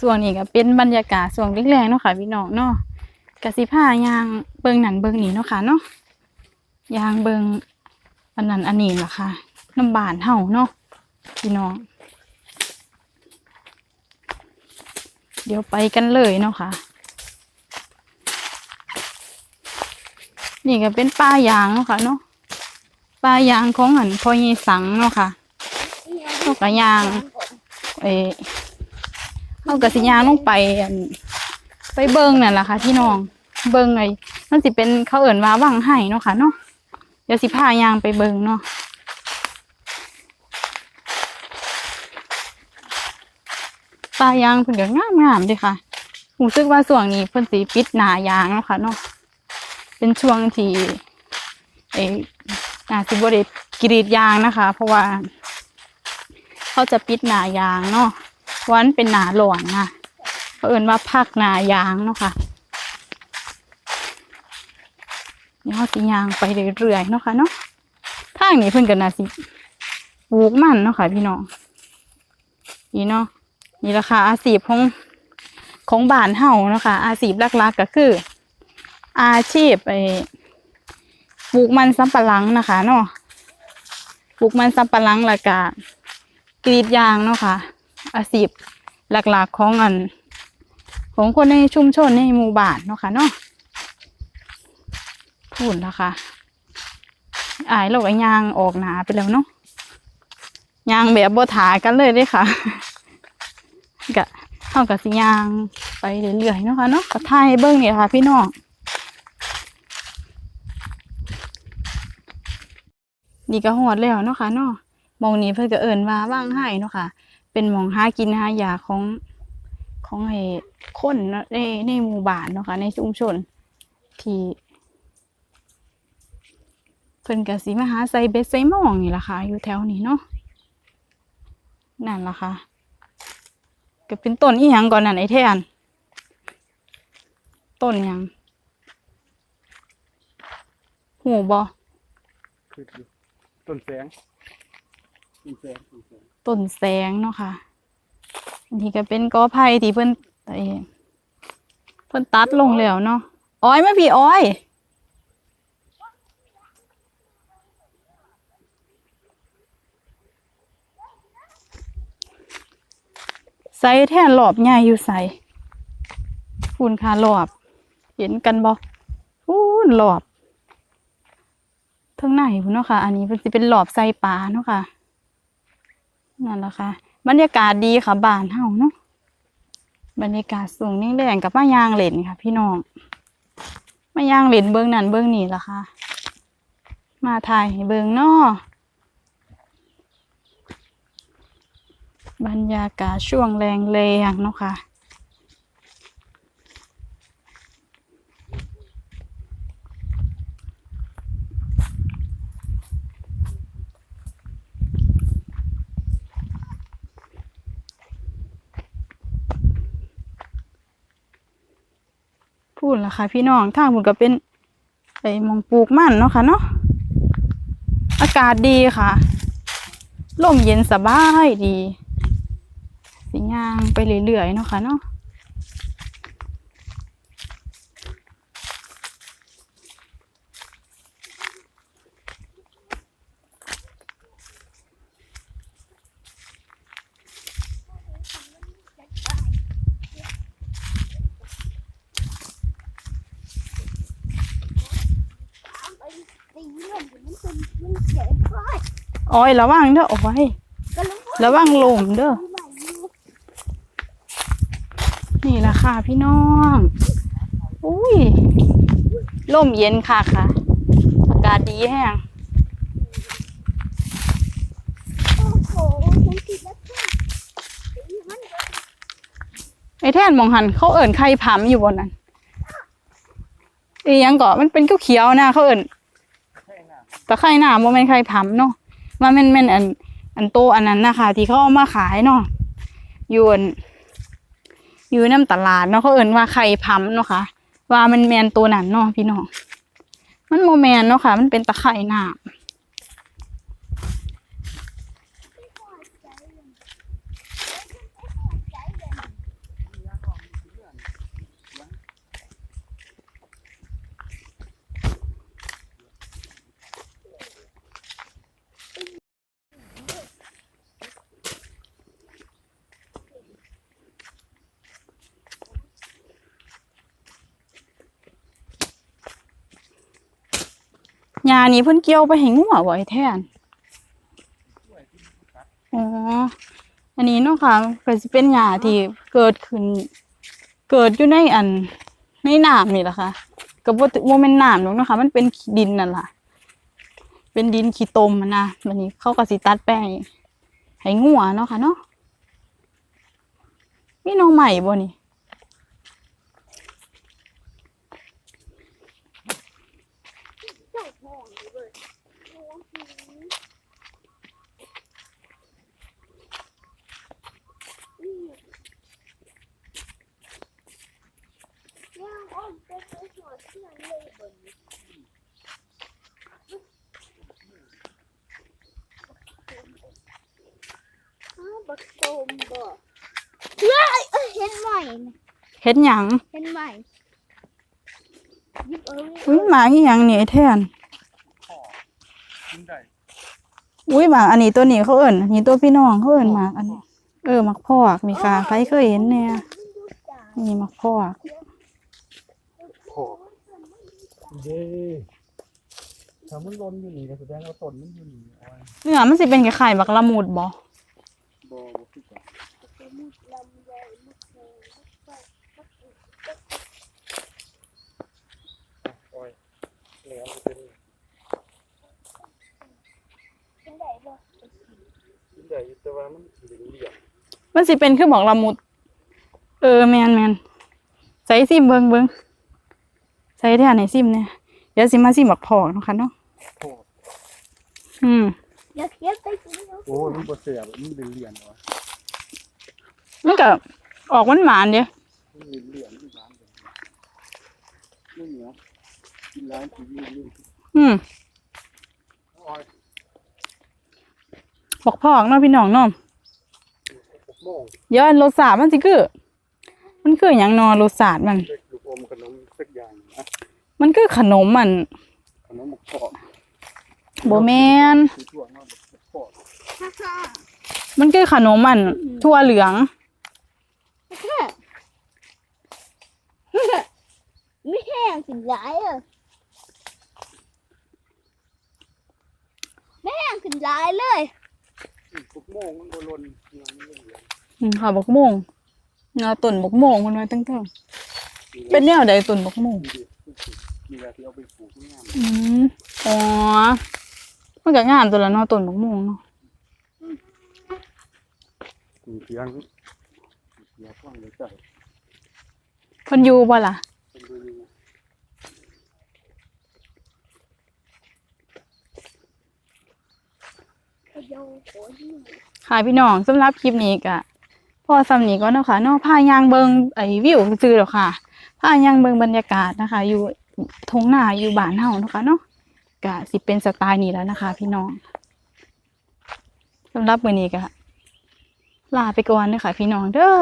ส่วนนี้ก็เป็นบรรยากาศส่วนแรกๆเนาะค่ะพี่น้องเนาะกสิผ้ายางเบิงหนันเบิงนี่เนาะค่ะเนาะยางเบิงอันนั้นอันนี้ล่ะค่ะน้ำบานเฮาเนาะพี่น้องเดี๋ยวไปกันเลยเนาะค่ะ นี่ก็เป็นป้ายางเนาะค่ะเนาะป้ายางของหันพอยีสังเนาะค่ะเขาก็ย่างเออ เขากระสิยางลงไปไปเบิ้งนั่นแหละค่ะพี่น้องเบิ้งไงมันสิเป็นเขาเอิ่นว่าว่างไห้เนาะค่ะเนาะเดี๋ยวสิพายางไปเบิ้งเนาะปลายางเพิ่นก็งามงามๆด้ค่ะรู้สึกว่าช่วงนี้เพิ่นสิปิดหนายางเนาะค่ะเนาะเป็นช่วงที่เออน่าสิบ่ได้กรีดยางนะคะ เพราะว่า เขาจะปิดหนายางเนาะ วันเป็นหนาหลวงนะเขาเอินว่าภาคหนายางเนาะค่ะนี่เขาสิยางไปเรื่อยๆเนาะค่ะเนาะทางนี้เพิ่นกันนาสิปลูกมันเนาะค่ะ พี่น้องนี่เนาะนี่ราคาอาชีพของของบ้านเฮาเนาะค่ะ อาชีพหลักๆก็คือ อาชีพไอ้ปลูกมันสำปะหลังนะคะเนาะปลูกมันสำปะหลังแล้วก็กรีดยางเนาะค่ะ อาชีพหลักๆของอัน ของคนในชุมชนในหมู่บ้านเนาะค่ะเนาะพูดนะคะอายเราก็ยางออกหนาไปแล้วเนาะยางแบบโบถากันเลยเด้ค่ะกะเท่ากับสิยางไปเรื่อยๆเนาะค่ะเนาะก็ถ่ายเบิ้งเนี่ยค่ะ พี่น้องนี่ก็หอดแล้วเนาะค่ะเนาะมองนี้เพิ่นก็เอิ้นว่าว่างไห้เนาะค่ะ เป็นหมองหากินหายาของของไอ้คนเนในในหมู่บ้านเนาะค่ะในชุมชน ที่เพิ่นก็สิมาหาใส่เบส่หมองนี่ล่ะค่ะ อยู่แถวนี้เนาะนั่นล่ะค่ะก็เป็นต้นอีหยังก่อนนั่นไอ้แทนต้นหยังหูบอต้นแสงต้นแสง ต้นแสงต้นแสงเนาะค่ะอันนี้ก็เป็นกอไผ่ที่เพิ่นไอ้เพิ่นตัดลงแล้วเนาะอ้อยไหมพี่อ้อยใส่แท่นหลอบใหญ่อยู่ใส่พูนค่ะหลอบ เห็นกันบ่พูนหลอบเทั้งไหนพุ่นเนาะค่ะ อันนี้เพิ่นสิเป็นหลอบใส่ปลาเนาะค่ะ นั่นแหละค่ะ บรรยากาศดีค่ะบ้านเฮาเนาะบรรยากาศสูงนิ่งแรงกับมะยางเล่นค่ะ พี่น้องมะยางเล่นเบื้องนั่นเบื้องนี้ล่ะค่ะ มาถ่ายเบื้องนอกบรรยากาศช่วงแรงแรงๆเนาะค่ะ พูนละค่ะ พี่น้องทางผมก็เป็นไอ้มองปลูกมันเนาะค่ะเนาะอากาศดีค่ะลมเย็นสบายดี สิย่างไปเรื่อยๆเนาะค่ะเนาะ อ้อยระวังเด้อโอ้ยระวังลมเด้อนี่ละค่ะพี่น้อง อุ้ยลมเย็นค่ะค่ะ อากาศดีแห้งไอ้แท่นมองหันเขาเอิ่นไข่ผํอยู่บนนั้นอีหยังก็มันเป็นเขียวๆนะเขาเอิ่น ตะไคร่หน้าโมเมนไข่ผํเนาะมันเป็นแม่นอันอันโตอันนั้นนะคะที่เขาเอามาขายเนาะอยู่อันอยู่น้ำตลาดเนาะเขาเอิ่นว่าไข่ผํเนาะค่ะ ว่ามันแมนตัวนั้นเนาะพี่น้องมันโมแมนเนาะค่ะ มันเป็นตะไคร่หน้า หญ้านี้เพิ่นเกี่ยวไปให้งัวบ่ไอ้แทนอ๋อ อันนี้เนาะค่ะก็สิเป็นหญ้าที่เกิดขึ้น เกิดอยู่ในอันในน้ำนี่แหละค่ะก็บ่บ่แม่นน้ำหรอกเนาะค่ะ มันเป็นดินนั่นล่ะ เป็นดินขี้ตมนะวันนี้เขาก็สิตัดแป้งให้งัวเนาะค่ะเนาะมีหน้องใหม่บ่นี่ ย่างอ้อมเป็นหัวเชื่อเลยบนอ้าวบักโตมบ่เฮ้ยเอ้ยเห็นไหมนะ เฮ็ดหยังเห็นไหมหยิบเอาเลยอุ้ยหมาอีหยังนี่ไอ้แทนพ่อกินได้อุ้ยหมาอันนี้ตัวนี้เขาเอิ้นอันนี้ตัวพี่น้องเขาเอิ้นหมากอันนี้เออหมักพอกมีค่ะใครเคยเห็นแน่นี่หมักพอกพ่อเด้ถ้ามันลนอยู่นี่ก็แสดงว่าต้นมันอยู่นี่เอาไว้เนื้อมันสิเป็นคล้ายๆบักละมุดบ่บ่บ่คือกันมุดลำไยมุดแดงมุดไฟ โอ้ย แล้วมันเป็นเห็นไหนบ่กินได้อยู่แต่ว่ามันเหลี่ยมมันสิเป็นคือบักละมุด เออแม่นแม่นใส่ซิมเบิ่งเบิ่งใส่แทนให้ซิมเนี่ยเดี๋ยวสิมาซิมบักพอกเนาะค่ะเนาะๆพ่ออืมอยากเก็บไปกินแล้วโอ้ยมันบ่เสียบมันเป็นเหลี่ยมเหรอมันก็ออกหวานๆเด้มันเป็นเหลี่ยมที่บ้านเลยไม่เหนียวกินร้านทีวีนี่ อืมโอ้ยบักพอเนาะพี่น้องเนาะหกโมยวอันรสชาติมันสิคือ มันคือหยังนอรสชาติมัน ลูกอมขนมสักอย่างนะมันคือขนมมันขนมหมกกรอบบ่แมนคือทั่วเนาะหมกกรอบมันคือขนมมันทั่วเหลือง ไม่แห้งสิหลายอะไม่แห้งสิหลายเลยหกโมงมันบ่ลนเนี่ยมันเหลี่ยมอืมค่ะบกโมงเงาต้นบกโมงมันไว้ตั้งแต่เป็นแนวใดต้นบกโมงดีมีอะไรที่เอาไปปลูกงามอืมอ๋อมันก็งามตัวละเนาะต้นบกโมงเนาะมีเสียงเสียงฟังเลยจ้ะเพิ่นอยู่บ่ล่ะเป็นดูนี่ ขยงโขนอยู่ ค่ะพี่น้องสำหรับคลิปนี้ก็พอสำนี้ก็เนาะค่ะเนาะพายางเบิงไอ้วิวซื้อหรอกค่ะพายางเบิงบรรยากาศนะคะ อยู่ทงหน้าอยู่บ้านเฮาเนาะคะเนาะก็สิเป็นสไตล์นี้แล้วนะคะ พี่น้องสำหรับมื้อนี้ก็ลาไปก่อนเด้อค่ะ พี่น้องเด้อ